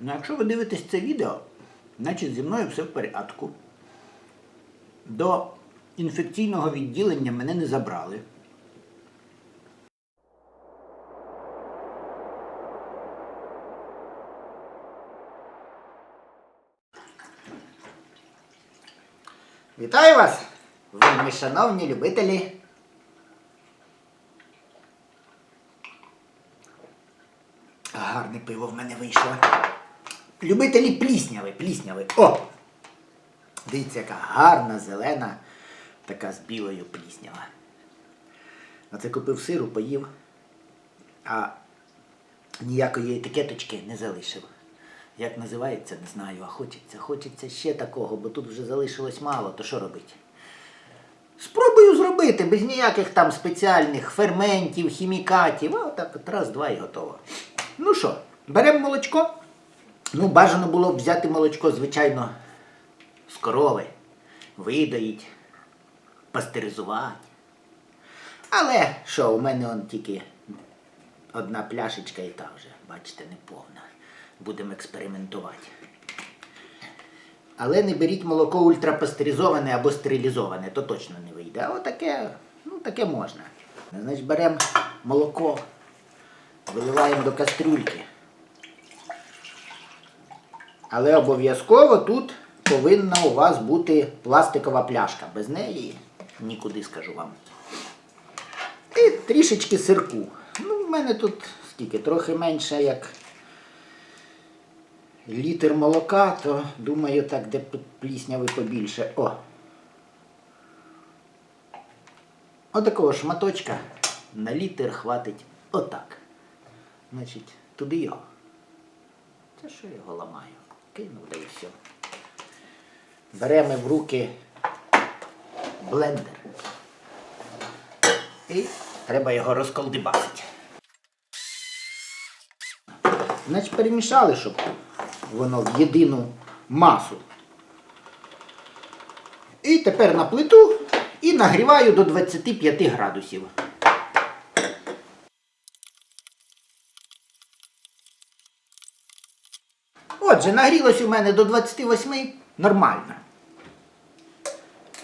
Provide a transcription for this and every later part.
Ну, якщо ви дивитесь це відео, значить зі мною все в порядку. До інфекційного відділення мене не забрали. Вітаю вас, вельми шановні любителі. Гарне пиво в мене вийшло. Любителі плісняви, плісняви. О! Дивіться, яка гарна, зелена, така з білою пліснява. Оце купив сиру, поїв, а ніякої етикеточки не залишив. Як називається, не знаю, а хочеться, хочеться ще такого, бо тут вже залишилось мало, то що робити? Спробую зробити без ніяких там спеціальних ферментів, хімікатів. А так от раз, два і готово. Ну що, беремо молочко. Ну, бажано було б взяти молочко, звичайно, з корови, видоїть, пастеризувати. Але що, у мене он тільки одна пляшечка і та вже, бачите, не повна. Будемо експериментувати. Але не беріть молоко ультрапастеризоване або стерилізоване, то точно не вийде. А отаке, ну таке можна. Значить, беремо молоко, виливаємо до кастрюльки. Але обов'язково тут повинна у вас бути пластикова пляшка. Без неї нікуди скажу вам. І трішечки сирку. Ну, в мене тут скільки, трохи менше як літр молока, то думаю, так, де плісняви побільше. О! Отакого шматочка на літр хватить отак. Значить, туди його. Це що його ламаю? Кинув да і все. Беремо в руки блендер. І треба його розколдибасити. Значить, перемішали, щоб воно в єдину масу. І тепер на плиту і нагріваю до 25 градусів. Отже, нагрілось у мене до 28 нормально.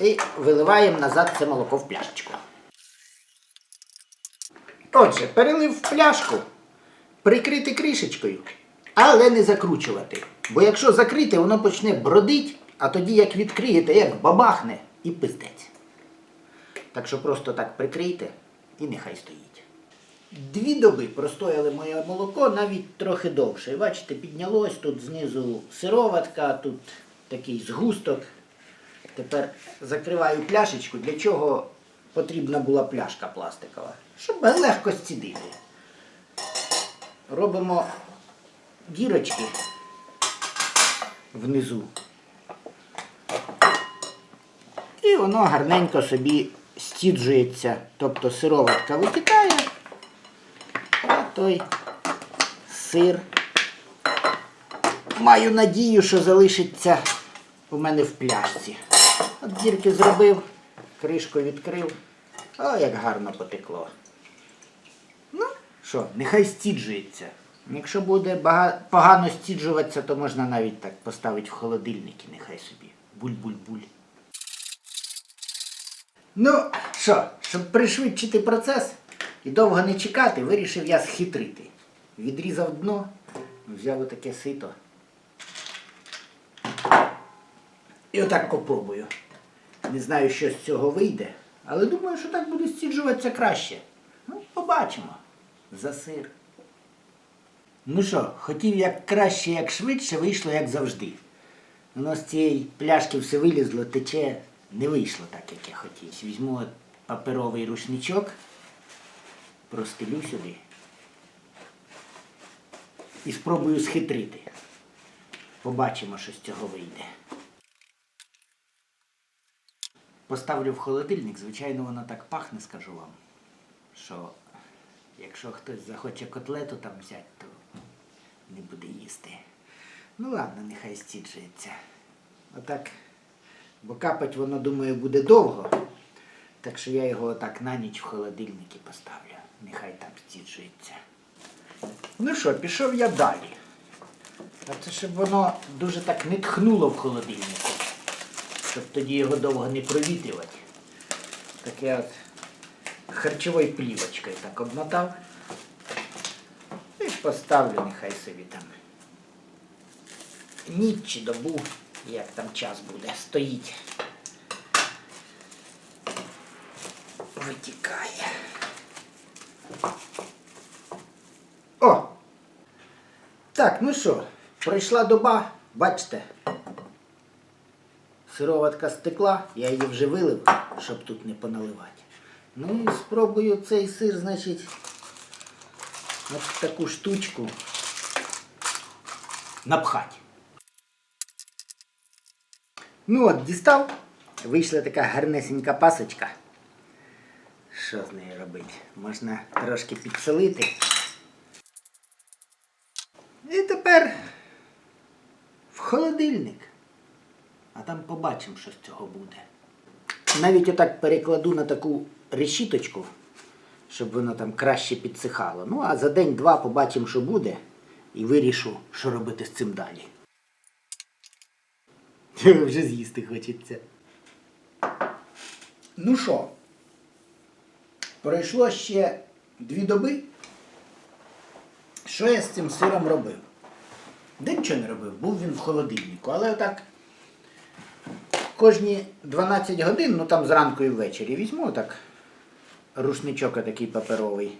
І виливаємо назад це молоко в пляшечку. Отже, перелив в пляшку, прикрити кришечкою, але не закручувати. Бо якщо закрити, воно почне бродить, а тоді як відкриєте, як бабахне і пиздець. Так що просто так прикрийте і нехай стоїть. Дві доби простояли моє молоко навіть трохи довше. Бачите, піднялось тут знизу сироватка, тут такий згусток. Тепер закриваю пляшечку, для чого потрібна була пляшка пластикова. Щоб легко зцідити. Робимо дірочки внизу. І воно гарненько собі стіджується. Тобто сироватка витікає, той сир. Маю надію, що залишиться у мене в пляшці. От дірки зробив, кришку відкрив. О, як гарно потекло. Ну, що, нехай стіджується. Якщо буде погано стіджуватися, то можна навіть так поставити в холодильник і нехай собі. Буль-буль-буль. Ну, що, щоб пришвидшити процес і довго не чекати, вирішив я схитрити. Відрізав дно, взяв отаке сито. І отак попробую. Не знаю, що з цього вийде, але думаю, що так буде стіджуватися краще. Ну, побачимо. За сир. Ну що, хотів як краще, як швидше, вийшло як завжди. Воно з цієї пляшки все вилізло, тече, не вийшло так, як я хотів. Візьму паперовий рушничок, простелю сюди і спробую схитрити. Побачимо, що з цього вийде. Поставлю в холодильник, звичайно, воно так пахне, скажу вам, що якщо хтось захоче котлету там взяти, то не буде їсти. Ну ладно, нехай стіджується. Отак, бо капать воно, думаю, буде довго. Так що я його отак на ніч в холодильники поставлю. Нехай там стіджується. Ну що, пішов я далі. А це щоб воно дуже так не тхнуло в холодильнику. Щоб тоді його довго не провітрювати. Так я от харчовою плівочкою так обмотав. І поставлю, нехай собі там. Ніч чи добу, як там час буде, стоїть. Витікає. О! Так, ну що, пройшла доба, бачите. Сироватка стекла, я її вже вилив, щоб тут не поналивати. Ну і спробую цей сир, значить, в таку штучку напхати. Ну от, дістав, вийшла така гарнесенька пасочка. Що з нею робити? Можна трошки підсолити. І тепер в холодильник. А там побачимо, що з цього буде. Навіть отак перекладу на таку решіточку, щоб воно там краще підсихало. Ну, а за день-два побачимо, що буде, і вирішу, що робити з цим далі. Вже з'їсти хочеться. Ну що, пройшло ще дві доби. Що я з цим сиром робив? Де нічого не робив, був він в холодильнику, але отак кожні 12 годин, ну там зранку і ввечері, візьму отак рушничок такий паперовий.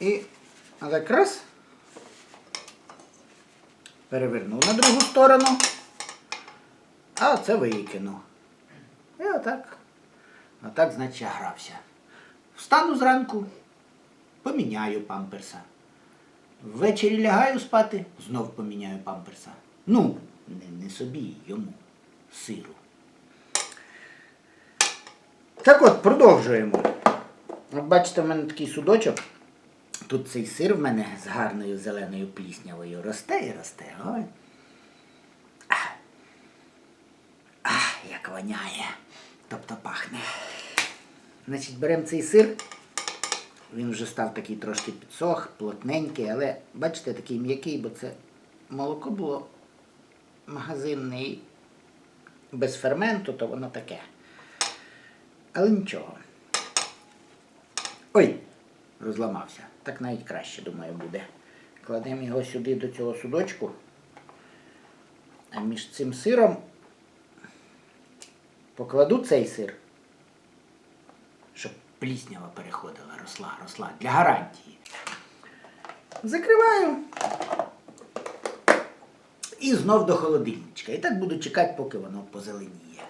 І отак раз. Перевернув на другу сторону. А це викину. І отак. Отак, значить, я грався. Встану зранку, поміняю памперса. Ввечері лягаю спати, знов поміняю памперса. Ну, не, не собі, йому, сиру. Так от, продовжуємо. От бачите, в мене такий судочок. Тут цей сир в мене з гарною зеленою пліснявою росте і росте. Ой. Ах. Ах, як воняє. Тобто пахне. Значить, беремо цей сир. Він вже став такий трошки підсох, плотненький, але бачите, такий м'який, бо це молоко було магазинне і без ферменту, то воно таке. Але нічого. Ой, розламався. Так навіть краще, думаю, буде. Кладемо його сюди до цього судочку. А між цим сиром покладу цей сир, щоб пліснява переходила, росла, росла. Для гарантії. Закриваю. І знов до холодильничка. І так буду чекати, поки воно позеленіє.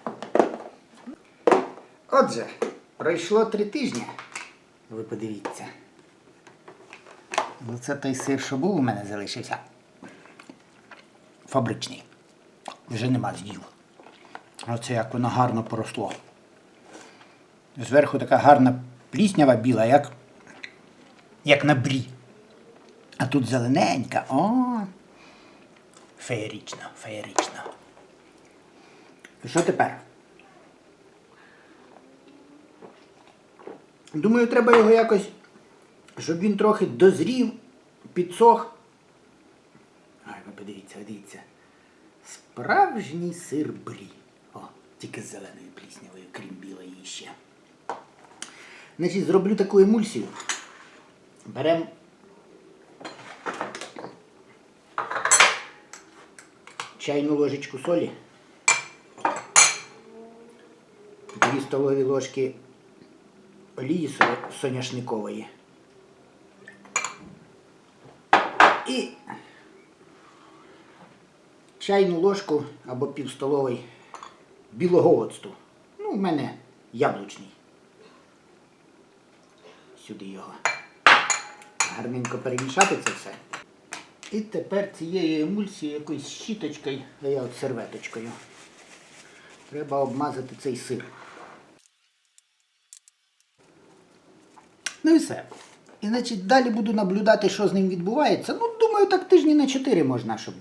Отже, пройшло три тижні. Ви подивіться. Ну, це той сир, що був у мене залишився. Фабричний. Вже нема з'їв. Оце як воно гарно поросло. Зверху така гарна пліснява біла, як, як на брі. А тут зелененька. О! Феєрично, феєрично. Що тепер? Думаю, треба його якось, щоб він трохи дозрів, підсох. Ай, ви подивіться, дивіться. Справжній сир брі. Тільки зеленою пліснявою, крім білої ще. Значить, зроблю таку емульсію. Беремо чайну ложечку солі, дві столові ложки олії соняшникової. І чайну ложку або півстоловий білого оцту. Ну, в мене яблучний. Сюди його. Гарненько перемішати це все. І тепер цією емульсією якоюсь щіточкою, а я от серветочкою. Треба обмазати цей сир. Ну і все. І значить далі буду наблюдати, що з ним відбувається. Ну, думаю, так тижні на чотири можна, щоб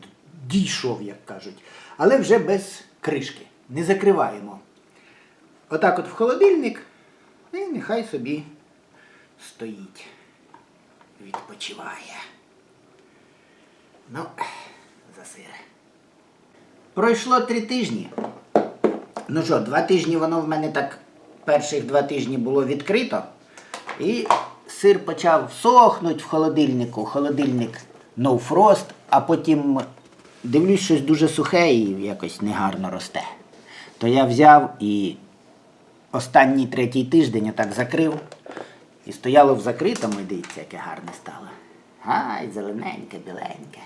дійшов, як кажуть. Але вже без кришки. Не закриваємо. Отак от в холодильник. І нехай собі стоїть. Відпочиває. Ну, за сир. Пройшло три тижні. Ну що, два тижні воно в мене так, перших два тижні було відкрито. І сир почав сохнути в холодильнику. Холодильник no frost, а потім дивлюсь, щось дуже сухе і якось негарно росте. То я взяв і останній третій тиждень отак закрив. І стояло в закритому, і дивіться, яке гарне стало. Ай, зелененьке, біленьке.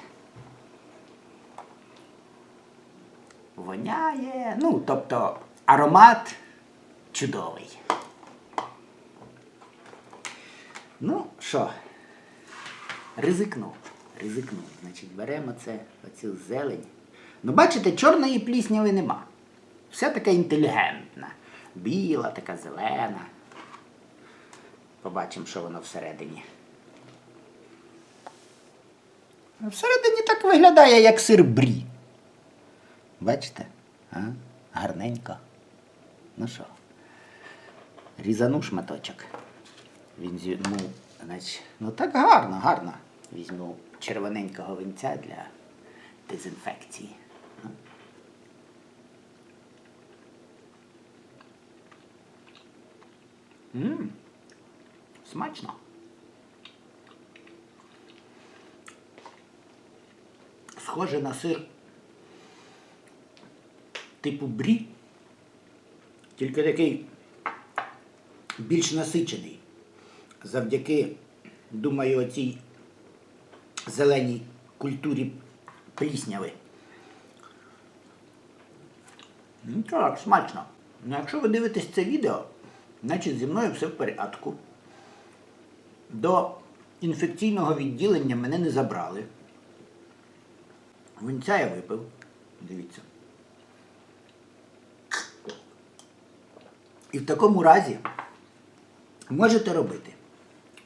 Воняє. Ну, тобто аромат чудовий. Ну, що, ризикнув. Ризикнув. Значить, беремо це, оцю зелень. Ну, бачите, чорної плісняви нема. Вся така інтелігентна. Біла, така зелена. Побачимо, що воно всередині. Всередині так виглядає, як сир брі. Бачите? А? Гарненько. Ну що? Різану шматочок. Візьму, значить, ну так гарно, гарно. Візьму червоненького винця для дезінфекції. Ну. Мм, смачно. Схоже на сир типу брі, тільки такий більш насичений. Завдяки, думаю, оцій зеленій культурі плісняви. Ну так, смачно. Ну, якщо ви дивитесь це відео, значить зі мною все в порядку. До інфекційного відділення мене не забрали. Винця я випив. Дивіться. І в такому разі можете робити.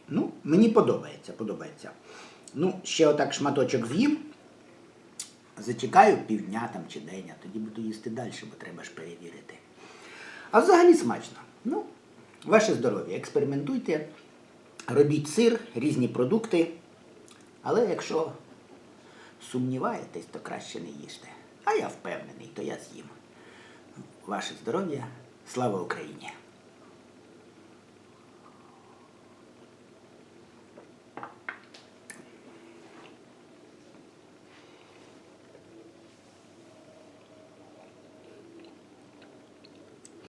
Ну, мені подобається, подобається. Ну, ще отак шматочок з'їм. Зачекаю півдня там чи день, а тоді буду їсти далі, бо треба ж перевірити. А взагалі смачно. Ну, ваше здоров'я. Експериментуйте, робіть сир, різні продукти. Але якщо сумніваєтесь, то краще не їжте. А я впевнений, то я з'їм. Ваше здоров'я, слава Україні!